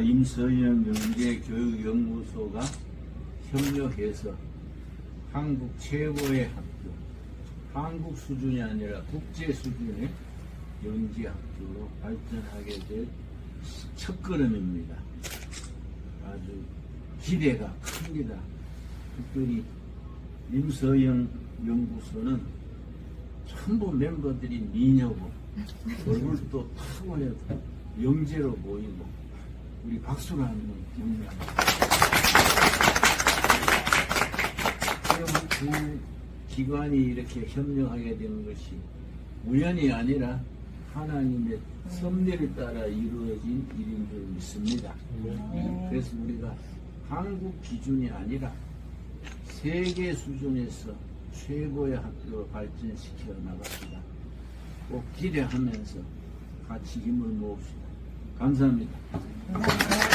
임서영 영재교육연구소가 협력해서 한국 최고의 학교, 한국 수준이 아니라 국제 수준의 영재학교로 발전하게 될 첫걸음입니다. 아주 기대가 큽니다. 특별히 임서영 연구소는 전부 멤버들이 미녀고 얼굴도 타고해도 영재로 보이고 우리 박수로 한번 격려합니다. 그럼 두 기관이 이렇게 협력하게 되는 것이 우연이 아니라 하나님의 섭리를 따라 이루어진 일인 줄 믿습니다. 그래서 우리가 한국 기준이 아니라 세계 수준에서 최고의 학교로 발전시켜 나갑시다. 꼭 기대하면서 같이 힘을 모읍시 감사합니다. 감사합니다.